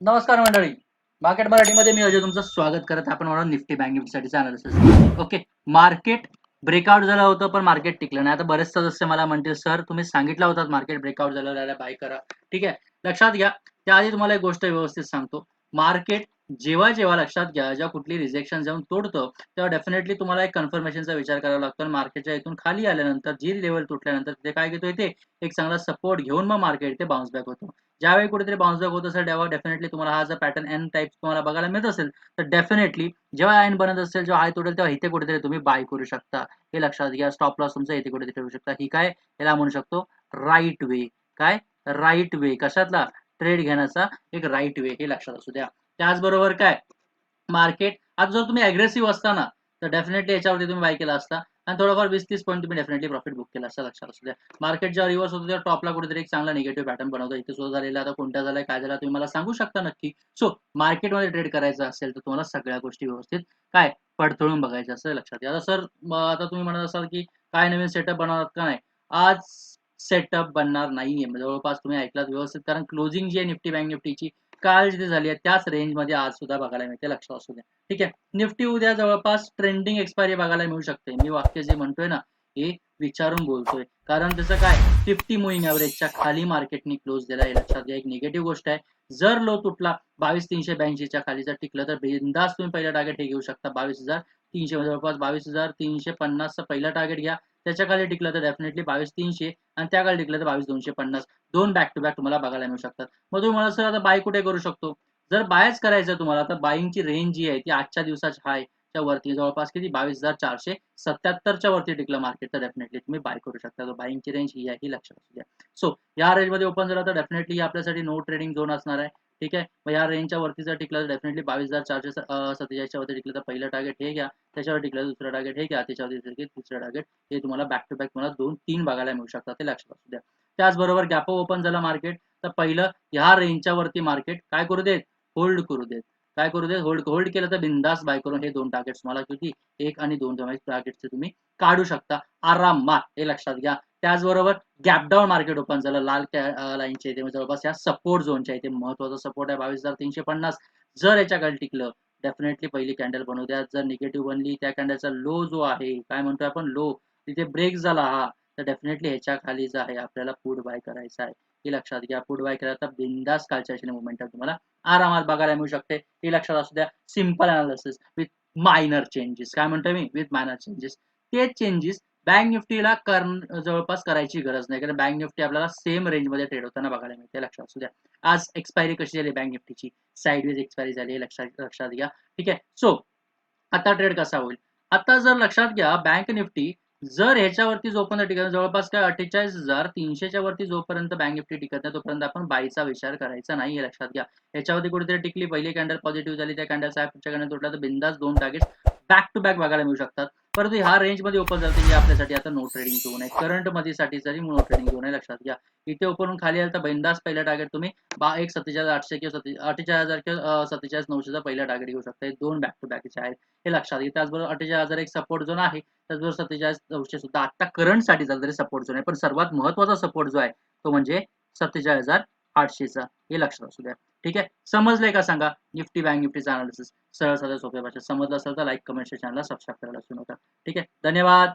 नमस्कार मंडळी. मार्केट मराठीमध्ये मी अजय तुमचं स्वागत करत आपण म्हणून निफ्टी बँक निफ्टीसाठी अनालिसिस ओके मार्केट ब्रेकआउट झालं होतं पण मार्केट टिकलं नाही. आता बरेच सदस्य मला म्हणतील सर तुम्ही सांगितलं होतं मार्केट ब्रेकआउट झालं बाय करा. ठीक आहे लक्षात घ्या. त्याआधी तुम्हाला एक गोष्ट व्यवस्थित सांगतो. मार्केट जेव्हा जेव्हा लक्षात घ्या जेव्हा कुठली रिजेक्शन जाऊन तोडतं तेव्हा डेफिनेटली तुम्हाला एक कन्फर्मेशनचा विचार करावा लागतो आणि मार्केटच्या इथून खाली आल्यानंतर जी लेवल तुटल्यानंतर ते काय घेतो इथे? एक चांगला सपोर्ट घेऊन मग मार्केट इथे बाउन्स बॅक होतो. ज्यावेळी कुठेतरी बाउन्स बॅक होत असेल तेव्हा डेफिनेटली तुम्हाला हा जर पॅटर्न एन टाईप तुम्हाला बघायला मिळत असेल तर डेफिनेटली जेव्हा एन बनत असेल जेव्हा हाय तुटेल तेव्हा इथे कुठेतरी तुम्ही बाय करू शकता. हे लक्षात घ्या स्टॉप लॉस तुमचा इथे कुठेतरी ठेवू शकता. ही काय? याला म्हणू शकतो राईट वे काय? Right way कशातला? ट्रेड घेण्याचा एक राईट वे हे लक्षात असू द्या. त्याचबरोबर काय? मार्केट. आता जर तुम्ही अग्रेसिव्ह असता ना तर डेफिनेटली याच्यावरती तुम्ही बाय केला असता. आणि थोडंफार वीस तीस पॉईंट तुम्ही डेफिनेटली प्रॉफिट बुक केला असता लक्षात असू द्या. मार्केट जेव्हा रिव्हर्स होतो तेव्हा टॉपला कुठेतरी एक चांगला निगेटिव्ह पॅटर्न बनवतो. इथे सुद्धा झालेला आता कोणत्या झालाय काय झाला तुम्ही मला सांगू शकता नक्की. सो मार्केटमध्ये ट्रेड करायचं असेल तर तुम्हाला सगळ्या गोष्टी व्यवस्थित काय? पडतळून बघायचं असं लक्षात घ्या आता सर आता तुम्ही म्हणत असाल की काय नवीन सेटअप बनवणार का नाही? आज सेटअप बनणार नाहीये. जवळपास तुम्ही ऐकलात व्यवस्थित. कारण क्लोजिंग जी आहे निफ्टी बँक निफ्टीची काल जिथे झाली आहे त्याच रेंजमध्ये आज सुद्धा बघायला मिळते लक्षात असू द्या. ठीक आहे. निफ्टी उद्या जवळपास ट्रेंडिंग एक्सपायरी बघायला मिळू शकते. मी वाक्य जे म्हणतोय ना हे विचारून बोलतोय. कारण त्याचं काय फिफ्टी मुविंग ॲव्हरेजच्या खाली मार्केटने क्लोज दिला आहे. लक्षात घ्या एक निगेटिव्ह गोष्ट आहे. जर लो तुटला बावीस तीनशे ब्याऐंशीच्या खाली जर टिकलं तर बिंदास तुम्ही पहिला टार्गेट हे घेऊ शकता. बावीस हजार तीनशे जवळपास बावीस हजार तीनशे पन्नासचं पहिलं टार्गेट घ्या. त्याच्याखाली टिकलं तर डेफिनेटली बावीस तीनशे आणि त्या खाली टिकलं तर बावीस दोनशे पन्नास. दोन बॅक टू बॅक तुम्हाला बघायला मिळू शकतात. मग तुम्ही मला सर आता बाय कुठे करू शकतो? जर बायच करायचं तुम्हाला तर बाईंगची रेंज जी आहे ती आजच्या दिवसाची हाय च्या वरती जवळपास किती? बावीस हजार चारशे सत्याहत्तरच्या वरती टिकलं मार्केट तर डेफिनेटली तुम्ही बाय करू शकता. तर बाईंगची रेंज ही आहे ही लक्षात असू द्या. सो या रेंजमध्ये ओपन झाला तर डेफिनेटली आपल्यासाठी नो ट्रेडिंग झोन असणार आहे. ठीक आहे? मग या रेंजच्या वरती जर टिकलं तर डेफिनेटली बावीस हजार चारशे सत्तेचाळीसच्या वरती टिकलं तर पहिलं टार्गेट हे घ्या. त्याच्यावर टिकलं तर दुसरं टार्गेट हे घ्या. त्याच्यावर तिसरं टार्गेट हे तुम्हाला बॅक टू बॅक तुम्हाला दोन तीन बघायला मिळू शकतात. ते लक्षात असू द्या. त्याचबरोबर गॅप ओपन झालं मार्केट तर पहिलं ह्या रेंजच्या वरती मार्केट काय करू देत? होल्ड करू देत. काय करू देत? होल्ड होल्ड केलं तर बिंदास बाय करून हे दोन टार्गेट्स मला किती? एक आणि दोन टार्गेटचे तुम्ही काढू शकता. आरामात. हे लक्षात घ्या. त्याचबरोबर गॅपडाऊन मार्केट ओपन झालं. लाल लाईनच्या इथे जवळपास या सपोर्ट झोनच्या इथे महत्त्वाचा सपोर्ट आहे. बावीस हजार तीनशे पन्नास. जर याच्याकडे टिकलं डेफिनेटली पहिली कॅन्डल बनवू द्या. जर निगेटिव्ह बनली त्या कॅन्डलचा लो जो आहे काय म्हणतोय आपण? लो तिथे ब्रेक झाला हा तर डेफिनेटली ह्याच्या खाली जो आहे आपल्याला फूड बाय करायचा आहे. हे लक्षात घ्या. फूड बाय केला तर बिंदास कालच्या मुवमेंट तुम्हाला आरामात बघायला मिळू शकते. हे लक्षात असू द्या. Simple analysis with minor changes काय म्हणतोय मी? विथ मायनर चेंजेस ते चेंजेस बँक निफ्टीला कर जवळपास करायची गरज नाही. कारण बँक निफ्टी आपल्याला सेम रेंजमध्ये ट्रेड होताना बघायला मिळते. लक्षात असू द्या. आज एक्सपायरी कशी झाली बँक निफ्टीची? साईडवेज एक्सपायरी झाली. लक्षात लक्षात घ्या. ठीक आहे? सो आता ट्रेड कसा होईल? आता जर लक्षात घ्या बँक निफ्टी जर ह्याच्यावरती जोपर्यंत टिकत जवळपास काय अठ्ठेचाळीस हजार तीनशेच्या वरती जोपर्यंत बँक निफ्टी टिकत नाही तोपर्यंत आपण बाईचा विचार करायचा नाही हे लक्षात घ्या. याच्यावरती कुठेतरी टिकली पहिली कॅन्डल पॉझिटिव्ह झाली त्या कॅन्डल साहेबच्या कॅन्डल तुटला तर बिंदास दोन टार्गेट बॅक टू बॅक बघायला मिळू शकतात. परंतु ह्या रेंजमध्ये ओपन झालं हे आपल्यासाठी आता नो ट्रेडिंग झोन आहे. करंटमध्ये साठी जरी नो ट्रेडिंग झोन आहे लक्षात घ्या. इथे ओपन खाली आलं तर बिंदास पहिला टार्गेट तुम्ही बा एक सत्तेचाळीस आठशे किंवा अठ्ठेचाळीस हजार किंवा सत्तेचाळीस नऊशेचा पहिला टार्गेट घेऊ शकता. दोन बॅक टू बॅकचे आहेत. हे लक्षात घ्या. त्याचबरोबर अठ्ठेचाळीस हजार एक सपोर्ट झोन आहे. त्याचबरोबर सत्तेचाळीस नऊशे सुद्धा आता करंटसाठी तरी सपोर्ट झोन आहे. पण सर्वात महत्त्वाचा सपोर्ट जो आहे तो म्हणजे सत्तेचाळीस हजार आठशेचा हे लक्षात असू द्या. ठीक आहे? समजलंय का सांगा? निफ्टी बँक निफ्टीचा अनालिसिस सरळ सरळ सोप्या भाषेत समजलं असेल तर लाईक कमेंटच्या चॅनलला सबस्क्राईब करायला विसरू नका. ठीक आहे? धन्यवाद.